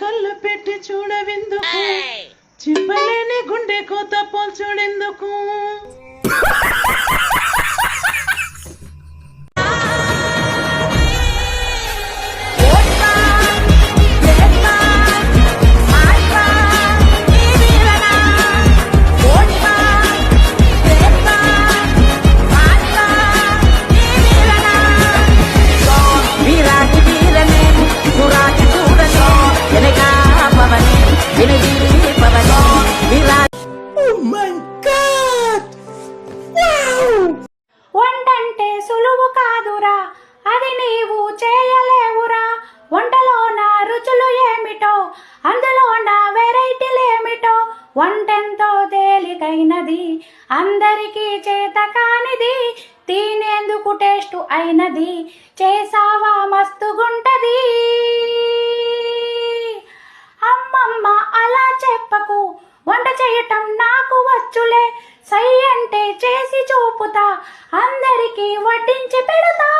కళ్ళు పెట్టి చూడవెందుకు? చింపలేని గుండె కోత సులువు కాదురా అది నీవు చేయలేవురా. వంటలో నా రుచులు ఏమిటో అందులో నా వెరైటీలేమిటో వంటెంతో తేలికైనది అందరికీ చేత కానిది తినేందుకు టేస్ట్ అయినది చేసావా మస్తుగుంటది అమ్మమ్మ అలా చెప్పకు వంట చేయటం నాకు వచ్చులే. సై అంటే చేసి చూపుతా అందరికి వడ్డించి పెడతా.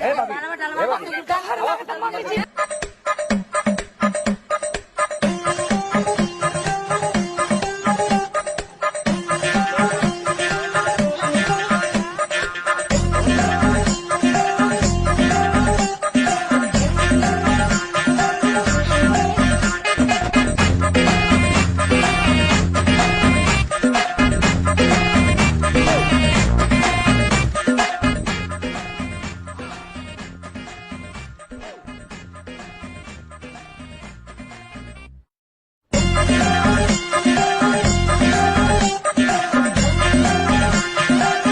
ఏ బాబీ? ఏ బాబీ?